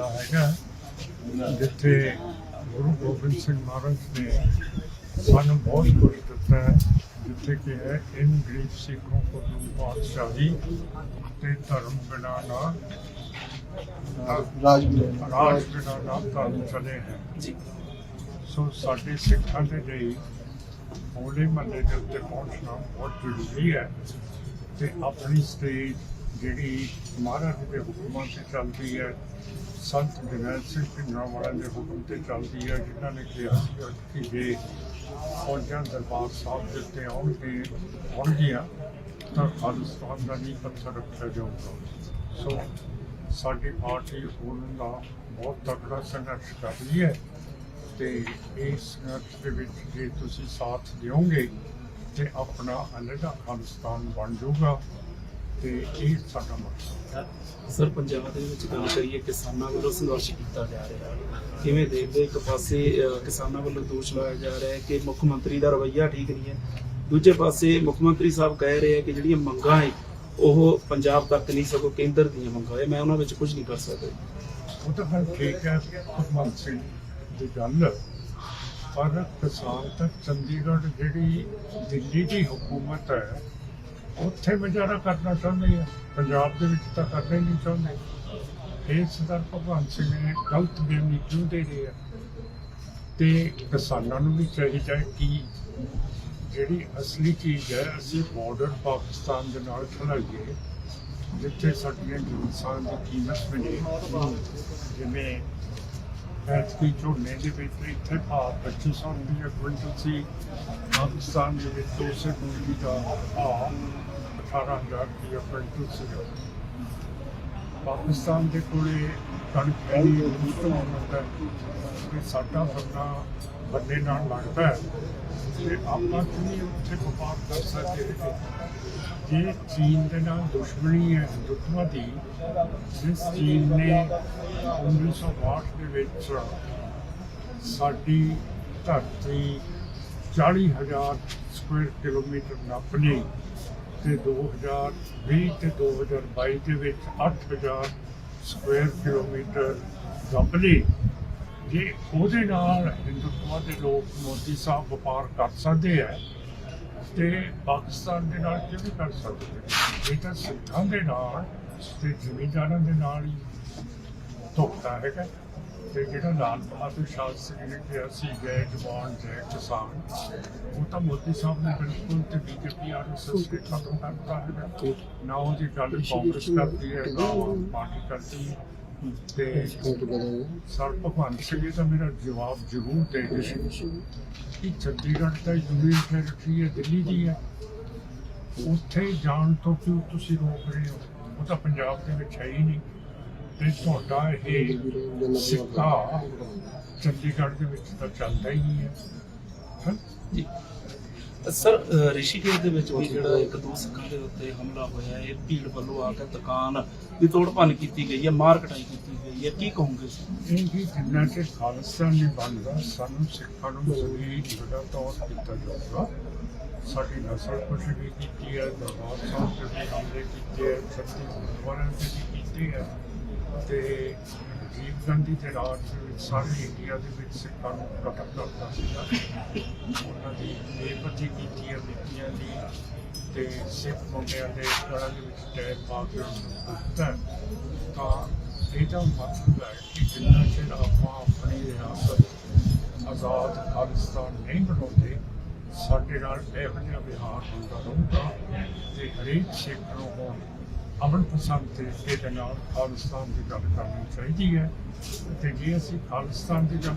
ਮੇਲਾ ਹੈਗਾ ਜਿੱਥੇ ਗੁਰੂ ਗੋਬਿੰਦ ਸਿੰਘ ਮਹਾਰਾਜ ਨੇ ਸਾਨੂੰ ਬਹੁਤ ਕੁਝ ਦਿੱਤਾ ਹੈ ਜਿੱਥੇ ਕਿ ਹੈ ਇਨ ਗਰੀਬ ਸਿੱਖੋਂ ਕੋ ਤੁਮ ਬਾਦਸ਼ਾਹੀ ਤੇ ਧਰਮ ਬਿਨਾ ਨਾ ਰਾਜ ਰਾਜ ਬਿਨਾ ਨਾ ਧਰਮ ਚਲੇ ਹੈ। ਜੀ। ਸੋ ਸਾਡੇ ਸਿੱਖਾਂ ਦੇ ਲਈ ਹੋਲੇ ਮਹੱਲੇ ਦੇ ਉੱਤੇ ਪਹੁੰਚਣਾ ਬਹੁਤ ਜ਼ਰੂਰੀ ਹੈ ਤੇ ਆਪਣੀ ਸਟੇਜ ਜਿਹੜੀ ਮਹਾਰਾਜ ਦੇ ਹੁਕਮਾਂ ਤੇ ਚੱਲਦੀ ਹੈ, ਸੰਤ ਜਨਰਲ ਸਿੰਘ ਪਿੰਡਰਾਵਾਲਾ ਦੇ ਹੁਕਮ ਤੇ ਚੱਲਦੀ ਹੈ, ਜਿਨ੍ਹਾਂ ਨੇ ਕਿਹਾ ਸੀ ਕਿ ਜੇ ਫੌਜਾਂ ਦਰਬਾਰ ਸਾਹਿਬ ਦੇ ਉੱਤੇ ਆਉਣਗੇ ਆਉਣਗੀਆਂ ਤਾਂ ਖਾਲਿਸਤਾਨ ਦਾ ਨਹੀਂ ਪੱਥਰ ਰੱਖਿਆ ਜਾਊਗਾ। ਸੋ ਸਾਡੀ ਪਾਰਟੀ ਉਹਨਾਂ ਦਾ ਬਹੁਤ ਤਕੜਾ ਸੰਘਰਸ਼ ਕਰ ਰਹੀ ਹੈ ਤੇ ਇਸ ਸੰਘਰਸ਼ ਦੇ ਵਿੱਚ ਜੇ ਤੁਸੀਂ ਸਾਥ ਦਿਓਗੇ ਤੇ ਆਪਣਾ ਅਲੱਗਾ ਖਾਲਿਸਤਾਨ ਬਣ ਜਾਊਗਾ। ਤੇ ਇਹ ਸਾਡਾ ਮਕਸਦ ਹੈ। ਸਰ ਪੰਜਾਬ ਦੇ ਵਿੱਚ ਗੱਲ ਕਰੀਏ ਕਿਸਾਨਾਂ ਵੱਲੋਂ ਸੰਘਰਸ਼ ਕੀਤਾ ਜਾ ਰਿਹਾ ਕਿਵੇਂ ਦੇਖਦੇ ਇੱਕ ਪਾਸੇ ਕਿਸਾਨਾਂ ਵੱਲੋਂ ਦੋਸ਼ ਲਾਇਆ ਜਾ ਰਿਹਾ ਹੈ ਕਿ ਮੁੱਖ ਮੰਤਰੀ ਦਾ ਰਵੱਈਆ ਠੀਕ ਨਹੀਂ ਹੈ। ਦੂਜੇ ਪਾਸੇ ਮੁੱਖ ਮੰਤਰੀ ਸਾਹਿਬ ਕਹਿ ਰਹੇ ਆ ਕਿ ਜਿਹੜੀਆਂ ਮੰਗਾਂ ਹੈ ਉਹ ਪੰਜਾਬ ਤੱਕ ਨਹੀਂ ਸਗੋਂ ਕੇਂਦਰ ਦੀਆਂ ਮੰਗਾਂ ਹੈ। ਮੈਂ ਉਹਨਾਂ ਵਿੱਚ ਕੁਝ ਨਹੀਂ ਕਰ ਸਕਦਾ। ਉਹ ਤਾਂ ਫਿਰ ਠੀਕ ਹੈ ਭਗਵੰਤ ਸਿੰਘ ਦੀ ਗੱਲ। ਪਰ ਕਿਸਾਨ ਤਾਂ ਚੰਡੀਗੜ੍ਹ ਜਿਹੜੀ ਦਿੱਲੀ ਦੀ ਹਕੂਮਤ ਹੈ ਉੱਥੇ ਵਿਚਾਰਾ ਕਰਨਾ ਚਾਹੁੰਦੇ ਆ। ਪੰਜਾਬ ਦੇ ਵਿੱਚ ਤਾਂ ਕਰਨਾ ਹੀ ਨਹੀਂ ਚਾਹੁੰਦੇ। ਇਹ ਸਰਦਾਰ ਭਗਵੰਤ ਸਿੰਘ ਨੇ ਗਲਤ ਬਿਆਨੀ ਕਿਉਂ ਦੇ ਰਹੇ ਆ? ਤੇ ਕਿਸਾਨਾਂ ਨੂੰ ਵੀ ਚਾਹੀਦਾ ਕਿ ਜਿਹੜੀ ਅਸਲੀ ਚੀਜ਼ ਹੈ, ਅਸੀਂ ਬਾਰਡਰ ਪਾਕਿਸਤਾਨ ਦੇ ਨਾਲ ਖਲਾਈਏ, ਜਿੱਥੇ ਸਾਡੀਆਂ ਜਿਨਸਾਂ ਦੀ ਕੀਮਤ ਮਿਲੇ। ਜਿਵੇਂ ਐਤਕੀ ਝੋਨੇ ਦੇ ਵਿੱਚ ਇੱਥੇ ਭਾਅ 2500 ਰੁਪਏ ਕੁਇੰਟਲ ਸੀ। ਪਾਕਿਸਤਾਨ ਦੇ ਵਿੱਚ 200 ਰੁਪਏ ਦਾ ਭਾਅ 18000 ਰੁਪਏ ਕੁਇੰਟਲ ਸੀ ਪਾਕਿਸਤਾਨ ਦੇ ਕੋਲੇ ਕਣਕ ਹੈ ਨਹੀਂ ਦੂਸਰਾ ਹੁੰਦਾ ਕਿ ਸਾਡਾ ਬੰਦਾ ਬੰਦੇ ਨਾਲ ਲੱਗਦਾ ਹੈ। ਤੇ ਆਪਾਂ ਕਿਵੇਂ ਉੱਥੇ ਵਪਾਰ ਕਰ ਸਕਦੇ ਹਾਂ ਜੇ ਚੀਨ ਦੇ ਨਾਲ ਦੁਸ਼ਮਣੀ ਹੈ ਹਿੰਦੁਤਵਾ ਦੀ, ਜਿਸ ਚੀਨ ਨੇ 1962 ਦੇ ਵਿੱਚ ਸਾਡੀ ਧਰਤੀ 40000 ਸਕੁਅਰ ਕਿਲੋਮੀਟਰ ਨੱਪ ਲਈ ਤੇ 2020 ਤੇ 2022 ਦੇ ਵਿੱਚ 8000 ਸਕੁਅਰ ਕਿਲੋਮੀਟਰ ਨੱਪ ਲਈ ਜੇ ਉਹਦੇ ਨਾਲ ਹਿੰਦੁਤਵਾ ਦੇ ਲੋਕ ਮੋਦੀ ਸਾਹਿਬ ਵਪਾਰ ਕਰ ਸਕਦੇ ਆ ਤੇ ਪਾਕਿਸਤਾਨ ਦੇ ਨਾਲ ਕਿਵੇਂ ਕਰ ਸਕਦੇ? ਇਹ ਤਾਂ ਸਿੱਖਾਂ ਦੇ ਨਾਲ ਤੇ ਜ਼ਿਮੀਂਦਾਰਾਂ ਦੇ ਨਾਲ ਹੀ ਧੋਖਾ ਹੈਗਾ। ਤੇ ਜਿਹੜਾ ਲਾਲ ਬਹਾਦਰ ਸ਼ਾਸਤਰੀ ਨੇ ਕਿਹਾ ਸੀ ਜੈ ਜਵਾਨ ਜੈ ਕਿਸਾਨ ਉਹ ਤਾਂ ਮੋਦੀ ਸਾਹਿਬ ਨੇ ਬਿਲਕੁਲ ਤੇ ਬੀਜੇਪੀ ਆਰਐਸਐਸ ਨੇ ਖਤਮ ਕਰਤਾ ਹੈ। ਨਾ ਉਹਦੀ ਗੱਲ ਕਾਂਗਰਸ ਕਰਦੀ ਹੈ ਨਾ ਉਹ ਪਾਰਟੀ ਕਰਦੀ ਹੈ। ਤੇ ਸਰ ਭਗਵੰਤ ਸਿੰਘ ਜੀ ਦਾ ਮੇਰਾ ਜਵਾਬ ਜ਼ਰੂਰ ਦੇ ਦੇ ਕਿ ਚੰਡੀਗੜ੍ਹ ਦਾ ਯੂਨੀਅਨ ਟੈਰੀਟਰੀ ਹੈ, ਦਿੱਲੀ ਦੀ ਹੈ। ਉੱਥੇ ਜਾਣ ਤੋਂ ਕਿਉਂ ਤੁਸੀਂ ਰੋਕ ਰਹੇ ਹੋ? ਉਹ ਤਾਂ ਪੰਜਾਬ ਦੇ ਵਿੱਚ ਹੈ ਹੀ ਨਹੀਂ। ਤੇ ਤੁਹਾਡਾ ਇਹ ਸਿੱਕਾ ਚੰਡੀਗੜ੍ਹ ਦੇ ਵਿੱਚ ਤਾਂ ਚੱਲਦਾ ਹੀ ਨਹੀਂ ਹੈ? ਜੀ। ਸਰ ਅਹ, ਰਿਸ਼ੀਕੇਸ਼ ਦੇ ਵਿੱਚ ਵੀ ਜਿਹੜਾ ਇੱਕ ਦੋ ਸਿੱਖਾਂ ਦੇ ਉੱਤੇ ਹਮਲਾ ਹੋਇਆ ਇਹ ਭੀੜ ਵੱਲੋਂ ਆ ਕੇ ਦੁਕਾਨ ਦੀ ਤੋੜ ਭੰਨ ਕੀਤੀ ਗਈ ਹੈ ਮਾਰ ਕਟਾਈ ਕੀਤੀ ਗਈ ਹੈ ਕੀ ਕਹੋਗੇ ਇਹ ਵੀ ਜਿੰਨਾ ਕਿ ਖਾਲਿਸਤਾਨ ਨਹੀਂ ਬਣਦਾ ਸਾਨੂੰ ਸਿੱਖਾਂ ਨੂੰ ਜ਼ਮੀਨ ਜਿਹੜਾ ਤੌਰ ਕੀਤਾ ਜਾਊਗਾ। ਸਾਡੀ ਨਸਲ ਕੁਛ ਵੀ ਕੀਤੀ ਹੈ ਦਰਬਾਰ ਸਾਹਿਬ ਤੇ ਵੀ ਹਮਲੇ ਕੀਤੇ ਹੈ ਛੱਤੀ ਗੁਰਦੁਆਰਿਆਂ ਤੇ ਵੀ ਕੀਤੇ ਹੈ ਤੇ ਰਾਜੀਵ ਗਾਂਧੀ ਦੇ ਰਾਜ ਦੇ ਵਿੱਚ ਸਾਰੇ ਇੰਡੀਆ ਦੇ ਵਿੱਚ ਸਿੱਖਾਂ ਨੂੰ ਕਤਲ ਕਰਦਾ ਸੀਗਾ। ਉਹਨਾਂ ਦੀ ਬੇਪਤੀ ਕੀਤੀਆਂ ਹੈ ਬੇਟੀਆਂ ਦੀ ਤੇ ਸਿੱਖ ਮੁੰਡਿਆਂ ਦੇ ਘਰਾਂ ਦੇ ਵਿੱਚ ਟੈਗ ਪਾ ਕੇ ਉਹਨਾਂ ਨੂੰ ਤਾਂ ਇਹਦਾ ਮਤਲਬ ਹੈ ਕਿ ਜਿੰਨਾ ਚਿਰ ਆਪਾਂ ਆਪਣੀ ਰਿਆਸਤ ਆਜ਼ਾਦ ਖਾਲਿਸਤਾਨ ਨਹੀਂ ਬਣਾਉਂਦੇ, ਸਾਡੇ ਨਾਲ ਇਹੋ ਜਿਹਾ ਵਿਹਾਰ ਹੁੰਦਾ ਰਹੂਗਾ ਤੇ ਹਰੇਕ ਸਿੱਖ ਨੂੰ ਹੁਣ ਅਮਨ ਪਸੰਦ ਤਰੀਕੇ ਦੇ ਨਾਲ ਖਾਲਿਸਤਾਨ ਦੀ ਗੱਲ ਕਰਨੀ ਚਾਹੀਦੀ ਹੈ। ਤੇ ਜੇ ਅਸੀਂ ਖਾਲਿਸਤਾਨ ਦੀ ਗੱਲ